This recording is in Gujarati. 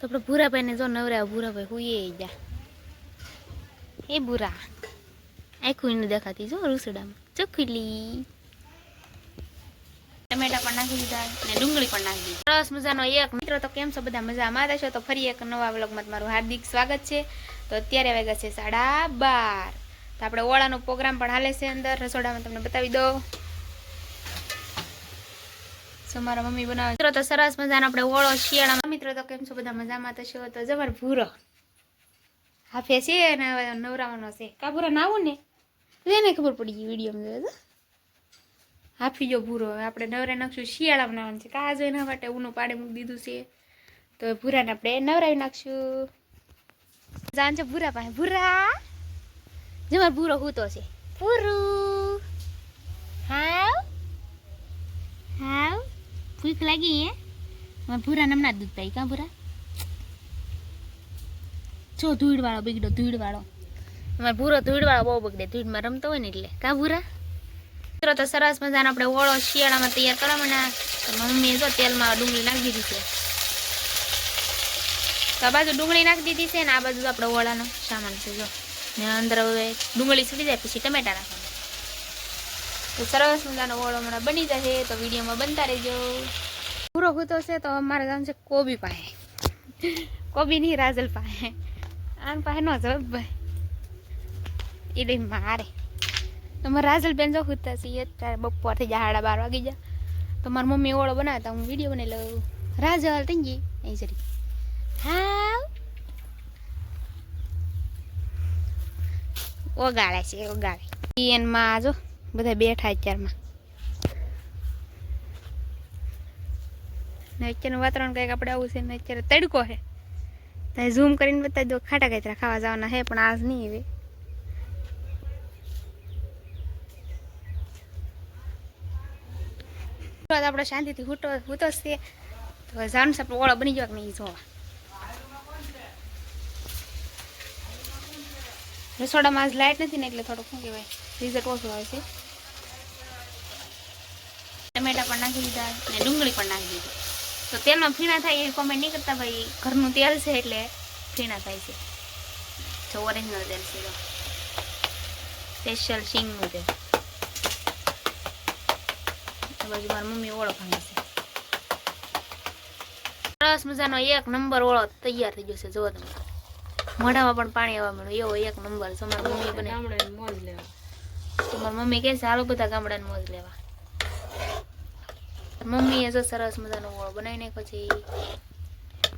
તો આપણે ભૂરાભાઈને જો નવરા ભૂરાભાઈ હુઈએ જા. એ ભૂરા. આખું દેખાતી જો રૂસડામાં. ચોખ્ખીલી ટમેટા પણ નાખી દીધા ને ડુંગળી પણ નાખી દીધી. સરસ મજાનો એક મિત્રો તો કેમ છો? બધા મજામાં તો ફરી એક નવા વ્લોગમાં તમારું હાર્દિક સ્વાગત છે. તો અત્યારે વાગ્યા છે સાડા બાર. તો આપણે ઓળાનો પ્રોગ્રામ પણ હાલે છે અંદર. રસોડામાં તમને બતાવી દો મારા મમ્મી બનાવે. મિત્રો, તો સરસ મજાનો આપણે ઓળો શિયાળામાં. મિત્રો, તો કેમ છો? બધા મજામાં તો છો? તો જબર ભૂરો. હાફે છે અને નવરાવાનો છે. કા નાવું ને? એને ખબર પડી ગઈ વિડીયોમાં હાફી જો ભૂરો. હવે આપણે નવરા નાખશું, શિયાળામાં નાવાનું છે. કા જો એના માટે ઊનું પાડે મૂકી દીધું છે. તો ભૂરાને આપણે નવરાવી નાખશું. જાન છે ભૂરા પાસે. ભૂરા! જમાર ભૂરો હૂતો છે. ભૂરું હાવ હાવ ભૂખ લાગી હે? મારા ભૂરા નમના દૂધ પાઈ કાં ભૂરા? જો ધૂળ વાળો બગડો ધૂળ વાળો અમારે ભૂરો ધૂળ વાળો બહુ બગડે, ધૂળમાં રમતો હોય ને એટલે. કાં ભૂરા? મિત્રો, તો સરસ મજાનો આપણે ઓળો શિયાળામાં તૈયાર કરવાના તો મમ્મીએ જો તેલમાં ડુંગળી નાખી દીધી છે. તો આ બાજુ ડુંગળી નાખી દીધી છે ને આ બાજુ આપણે ઓળાનો સામાન છે, જો. ને અંદર હવે ડુંગળી છૂટી જાય, પછી ટમેટા નાખવાના. તો સરસ મજાનો ઓળો હમણાં બની જશે, તો વિડીયોમાં બનતા રહેજો. પૂરો હૂતો છે, તો અમારા ગામ છે કોબી પાસે કોબી નહીં, રાજલ પાસે આન પાસે નો જવાબ એટલે મારે. તો મારા રાજલબેન જો ખૂદતા છે એ ત્યારે બપોરથી સાડા બાર વાગી જા તો મારી મમ્મી ઓળો બનાવતા હું વીડિયો બનાવી લઉં. રાજલ ગઈ? અહીં જરી હા ઓગાળે છે, ઓગાળે. એનમાં જો બધા બેઠા અત્યારમાં. ને અત્યારનું વાતાવરણ કંઈક આપણે આવું છે ને અત્યારે તડકો છે. ત્યાં ઝૂમ કરીને બતાવી દો ખાટા કાતરા ખાવા જવાના છે, પણ આજ નહીં હવે. આપણે શાંતિથી હૂટો હૂતો છે. તો જાણ આપણે ઓળો બની ગયો કે નહીં જોવા. રસોડામાં આજ લાઇટ નથી ને એટલે થોડુંક શું કહેવાય, રિઝલ્ટ ઓછું આવે છે. ટમેટા પણ નાખી દીધા અને ડુંગળી પણ નાખી દીધી. તો તેલમાં ફીણા થાય એ કોમેન્ટ નહીં કરતા ભાઈ, ઘરનું તેલ છે એટલે ફીણા થાય છે. જો ઓરિજિનલ તેલ છે સ્પેશિયલ શીંગનું તેલ. બાજુ મારી મમ્મી ઓળો ભાંગે છે સરસ મજાનો એક નંબર ઓળો તૈયાર થઈ જશે જુઓ તમે. મોઢામાં પણ પાણી આવવા મળ્યું એવો એક નંબર. છે મારી મમ્મી બને. તો મારી મમ્મી કહે છે હાલો બધા ગામડાને મોજ લેવા. મમ્મીએ જો સરસ મજાનો ઓળો બનાવી નાખ્યો છે.